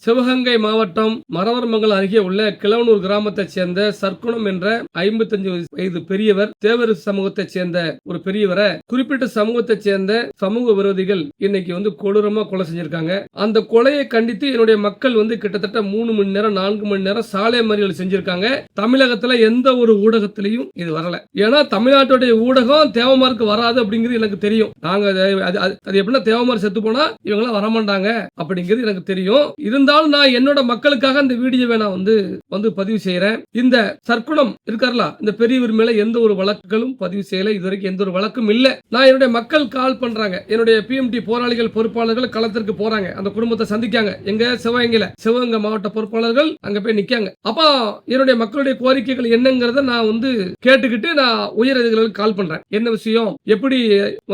சிவகங்கை மாவட்டம் மரவர்மங்கலம் அருகே உள்ள கிளவனூர் கிராமத்தைச் சேர்ந்த சர்க்குணம் என்ற ஐம்பத்தஞ்சு வயது பெரியவர் தேவர் சமூகத்தைச் சேர்ந்த ஒரு பெரியவரை குறிப்பிட்ட சமூகத்தைச் சேர்ந்த சமூக விரோதிகள் இன்னைக்கு வந்து கொடூரமா கொலை செஞ்சிருக்காங்க. அந்த கொலையை கண்டித்து என்னுடைய மக்கள் வந்து கிட்டத்தட்ட மூணு மணி நேரம் நான்கு மணி நேரம் சாலை மறியல் செஞ்சிருக்காங்க. தமிழகத்துல எந்த ஒரு ஊடகத்திலையும் இது வரல. ஏன்னா தமிழ்நாட்டுடைய ஊடகம் தேவமாருக்கு வராது அப்படிங்கிறது எனக்கு தெரியும். நாங்க அது- அது எப்படின்னா தேவமார் செத்து போனா இவங்களாம் வரமாட்டாங்க அப்படிங்கிறது எனக்கு தெரியும். இருந்தாலும் நான் என்னோட மக்களுக்காக இந்த வீடியோவை நான் வந்து வந்து பதிவு செய்யறேன் இந்த சர்க்குணம் இருக்கார்ல? இந்த பெரியவர் மேல எந்த ஒரு வழக்குகளும் பதிவு செய்யல. இதுவரைக்கும் எந்த ஒரு வழக்கும் இல்ல. நான் என்னுடைய மக்கள் கால் பண்றாங்க. என்னுடைய பிஎம்டி போராளிகள் பொறுப்பாளர்கள் களத்திற்கு போறாங்க. அந்த குடும்பத்தை சந்திக்காங்க. எங்க? சிவகங்கையில. சிவகங்கை மாவட்ட பொறுப்பாளர்கள் அங்க போய் நிக்காங்க. அப்போ என்னுடைய மக்களுடைய கோரிக்கைகள் என்னங்கிறத நான் வந்து கேட்டுக்கிட்டு நான் உயர் அதிகாரிகளுக்கு கால் பண்றேன். என்ன விஷயம்? எப்படி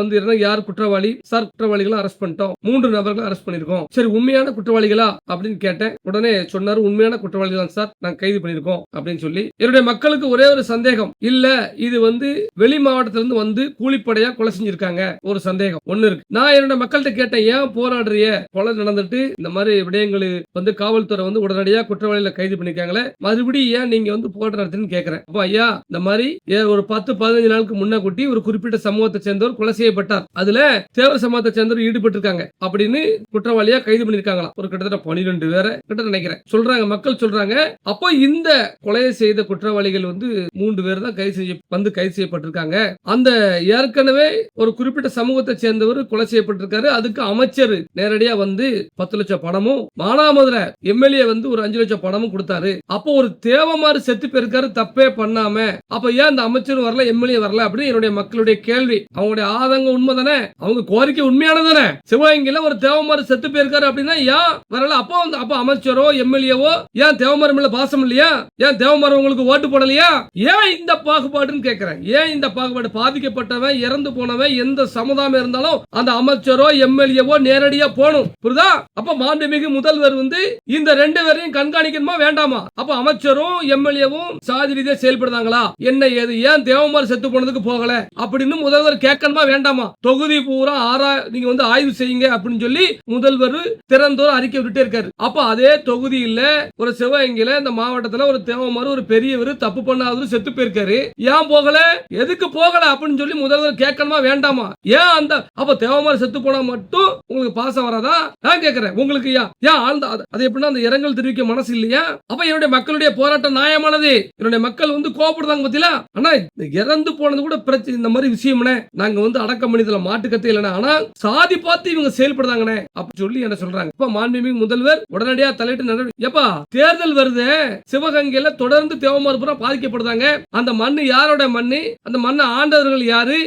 வந்து யார் குற்றவாளி? சார் குற்றவாளிகளும் அரெஸ்ட் பண்ணிட்டோம். மூன்று நபர்களும் அரெஸ்ட் பண்ணிருக்கோம் சரி உண்மையான குற்றவாளிகளா? அப்படின்னு கேட்டேன். உடனே சொன்னாரு உண்மையான குற்றவாளிகள் தான் சார். நாங்க கைது பண்ணிருக்கோம் அப்படின்னு சொல்லி. என்னுடைய மக்களுக்கு ஒரே ஒரு சந்தேகம். இல்ல இது வந்து வெளி மாவட்டத்துல இருந்து வந்து கூலிப்படையா கொலை செஞ்சிருக்காங்க. ஒரு சந்தேகம். ஒண்ணு இருக்கு. நான் என்னோட மக்கள்கிட்ட கேட்டேன் ஏன் போராடுறிய? கொலை நடந்துட்டு இந்த மாதிரி விடயங்கள் வந்து காவல்துறை வந்து உடனடியா குற்றவாளியில கைது பண்ணிருக்காங்களே. மறுபடியும் ஏன் நீங்க வந்து போராட்டம் நடத்துன்னு கேக்குறேன். அப்ப ஐயா இந்த மாதிரி ஏ- ஒரு பத்து பதினஞ்சு நாளுக்கு முன்ன கூட்டி ஒரு குறிப்பிட்ட சமூகத்தை சேர்ந்தவர் கொலை செய்யப்பட்டார். அதுல தேவர் சமூகத்தை சேர்ந்தவர் ஈடுபட்டிருக்காங்க. அப்படின்னு குற்றவாளியா கைது பண்ணிருக்காங்களா ஒரு கிட்டத்தட்ட பனிரெண்டு பேரை கிட்ட நினைக்கிறேன். சொல்றாங்க மக்கள் சொல்றாங்க. அப்போ இந்த கொலையை செய்த குற்றவாளிகள் வந்து மூன்று பேர் தான் கைது செய்ய வந்து கைது செய்யப்பட்டிருக்காங்க. அந்த ஏற்கனவே ஒரு குறிப்பிட்ட சமூகத்தை சேர்ந்தவர் கொலை செய்யப்பட்டிருக்காரு. அதுக்கு அமைச்சர் நேரடியா வந்து பத்து லட்சம் பணமும் மானாமதுரை எம்எல்ஏ வந்து ஒரு அஞ்சு லட்சம் பணமும் கொடுத்தாரு. அப்போ ஒரு தேவமாறு செத்து போயிருக்காரு தப்பே பண்ணாம. அப்ப ஏன் அந்த அமைச்சர் வரல எம்எல்ஏ வரல அப்படின்னு என்னுடைய மக்களுடைய கேள்வி. அவங்களுடைய ஆதங்கம் உண்மைதானே? அவங்க கோரிக்கை உண்மையானதானே சிவகங்கையில ஒரு தேவமாறு செத்து போயிருக்காரு அப்படின்னா ஏன் வரல? அப்போ வந்து அப்ப அமைச்சரோ எம்எல்ஏவோ ஏன் தேவமரம் இல்ல பாசம் இல்லையா? ஏன் தேவமரம் உங்களுக்கு ஓட்டு போடலையா? ஏன் இந்த பாகுபாடுன்னு கேட்கிறேன் ஏன் இந்த பாகுபாடு? பாதிக்கப்பட்டவன் இறந்து போனவன் எந்த சமுதாயம் இருந்தாலும் அந்த அமைச்சரோ எம்எல்ஏவோ நேரடியா போகணும். புரியுதா? அப்ப மாண்புமிகு முதல்வர் வந்து இந்த ரெண்டு பேரையும் கண்காணிக்கணுமா வேண்டாமா? அப்ப அமைச்சரும் எம்எல்ஏவும் சாதி ரீதியா செயல்படுதாங்களா என்ன ஏது? ஏன் தேவமார் செத்து போனதுக்கு போகல? அப்படின்னு முதல்வர் கேட்கணுமா வேண்டாமா? தொகுதி பூரா ஆறா நீங்க வந்து ஆய்வு செய்யுங்க அப்படின்னு சொல்லி முதல்வர் திறந்தோர் அறிக்கை விட்டுட்டே இருக்காரு. அப்ப அதே தொகுதியில் ஒரு சிவகங்கையில இந்த மாவட்டத்துல ஒரு தேவமார் ஒரு பெரியவர் தப்பு பண்ணாதவர் செத்து போயிருக்காரு. ஏன் போகல? எதுக்கு போகல அப்படின்னு சொல்லி முதல்வர் கேட்கணுமா வேண்டாமா? ஏன் அந்த அப்ப தேவமார் செத்து போனா மட்டும் உங்களுக்கு பாசம் வராதா? நான் கேக்குறேன் உங்களுக்கு ஏன்? ஏன் ஆழ்ந்த அது- அது எப்படின்னா அந்த இரங்கல் தெரிவிக்க மனசு இல்லையா? அப்ப என்னுடைய மக்களுடைய போராட்டம் நியாயமானது. என்னுடைய மக்கள் வந்து கோபப்படுறாங்க பத்தியா ஆனா இந்த இறந்து போனது கூட பிரச்சனை இந்த மாதிரி விஷயம்னே நாங்க வந்து அடக்கம் பண்ணிதுல மாட்டு இல்லைனா ஆனா சாதி பார்த்து இவங்க செயல்படுறாங்கண்ணே அப்படி சொல்லி என்ன சொல்றாங்க. இப்ப மாண்புமிகு முதல்வர் உடனடியா தலையிட்டு நடவடிக்கை எப்பா தேர்தல் வருது. சிவகங்கையில தொடர்ந்து தேவமாறு பாதிக்கப்படுதாங்க. பாதிக்கப்படுறாங்க அந்த மண்ணு யாரோட மண்ணு? அந்த மண்ணை ஆண்டவர்கள் யாரு?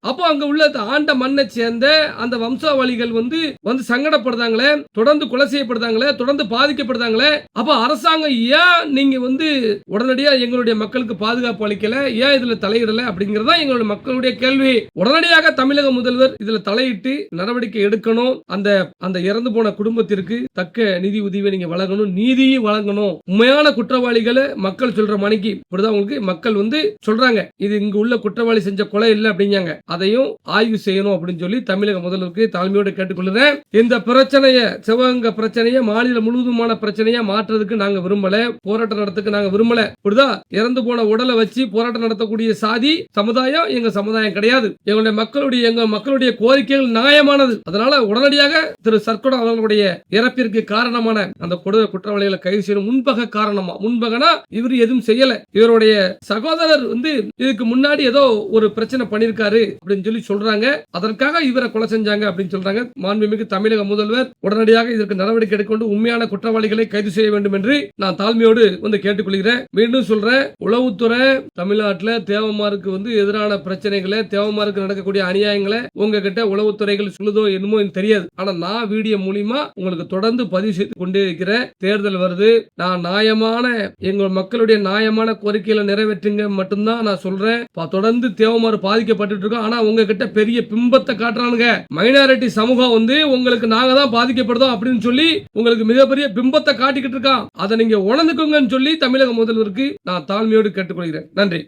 அப்போ அங்க உள்ள ஆண்ட மண்ணை சேர்ந்த அந்த வம்சாவளிகள் வந்து வந்து சங்கடப்படுறாங்களே தொடர்ந்து கொலை செய்யப்படுதாங்களே? தொடர்ந்து பாதிக்கப்படுறாங்களே அப்ப அரசாங்கம் ஏன் நீங்க வந்து உடனடியா எங்களுடைய மக்களுக்கு பாதுகாப்பு அளிக்கல? ஏன் இதுல தலையிடல? அப்படிங்கறதா எங்களுடைய மக்களுடைய கேள்வி. உடனடியாக தமிழக முதல்வர் இதுல தலையிட்டு நடவடிக்கை எடுக்கணும். அந்த அந்த இறந்து போன குடும்பத்திற்கு தக்க நிதி உதவியை நீங்க வழங்கணும் நீதியை வழங்கணும். உண்மையான குற்றவாளிகளை மக்கள் சொல்ற மணிக்கு இப்படிதான் உங்களுக்கு மக்கள் வந்து சொல்றாங்க. இது இங்க உள்ள குற்றவாளி செஞ்ச கொலை இல்லை அப்படிங்காங்க அதையும் ஆய்வு செய்யணும் அப்படின்னு சொல்லி தமிழக முதல்வருக்கு தாழ்மையோடு கேட்டுக்கொள்கிறேன். இந்த பிரச்சனைய சிவகங்க பிரச்சனைய மாநிலம் முழுவதுமான பிரச்சனையா மாற்றுறதுக்கு நாங்க விரும்பல. போராட்டம் நடத்துக்கு நாங்க விரும்பல. இப்படிதா இறந்து போன உடலை வச்சு போராட்டம் நடத்தக்கூடிய சாதி சமுதாயம் எங்க சமுதாயம் கிடையாது. எங்களுடைய மக்களுடைய எங்க மக்களுடைய கோரிக்கைகள் நியாயமானது. அதனால உடனடியாக திரு சர்க்குடம் அவர்களுடைய இறப்பிற்கு காரணமான அந்த கொடூர குற்றவாளிகளை கைது செய்யணும். முன்பக காரணமா? முன்பகனா இவர் எதுவும் செய்யல. இவருடைய சகோதரர் வந்து இதுக்கு முன்னாடி ஏதோ ஒரு பிரச்சனை பண்ணிருக்காரு அப்படின்னு சொல்லி சொல்றாங்க. அதற்காக இவரை கொலை செஞ்சாங்க அப்படின்னு சொல்றாங்க. மாண்புமிகு தமிழக முதல்வர் உடனடியாக இதற்கு நடவடிக்கை எடுக்கொண்டு உண்மையான குற்றவாளிகளை கைது செய்ய வேண்டும் என்று நான் தாழ்மையோடு வந்து கேட்டுக்கொள்கிறேன். மீண்டும் சொல்றேன் உளவுத்துறை தமிழ்நாட்டில் தேவமாருக்கு வந்து எதிரான பிரச்சனைகளை தேவமாருக்கு நடக்கக்கூடிய அநியாயங்களை உங்ககிட்ட உளவுத்துறைகள் சொல்லுதோ என்னமோ எனக்கு தெரியாது. ஆனா நான் வீடியோ மூலியமா உங்களுக்கு தொடர்ந்து பதிவு செய்து கொண்டே இருக்கிறேன் தேர்தல் வருது. நான் நியாயமான எங்கள் மக்களுடைய நியாயமான கோரிக்கைகளை நிறைவேற்றுங்க மட்டும்தான் நான் சொல்றேன். தொடர்ந்து தேவமாறு பாதிக்கப்பட்டு இருக்கோம் ஆனா உங்ககிட்ட பெரிய பிம்பத்தை காட்டுறானுங்க. மைனாரிட்டி சமூகம் வந்து உங்களுக்கு நாங்க தான் பாதிக்கப்படுதோம் அப்படின்னு சொல்லி உங்களுக்கு மிகப்பெரிய பிம்பத்தை காட்டிக்கிட்டு இருக்கான். அதை நீங்க உணர்ந்துக்கோங்கன்னு சொல்லி தமிழக முதல்வருக்கு நான் தாழ்மையோடு கேட்டுக்கொள்கிறேன். நன்றி.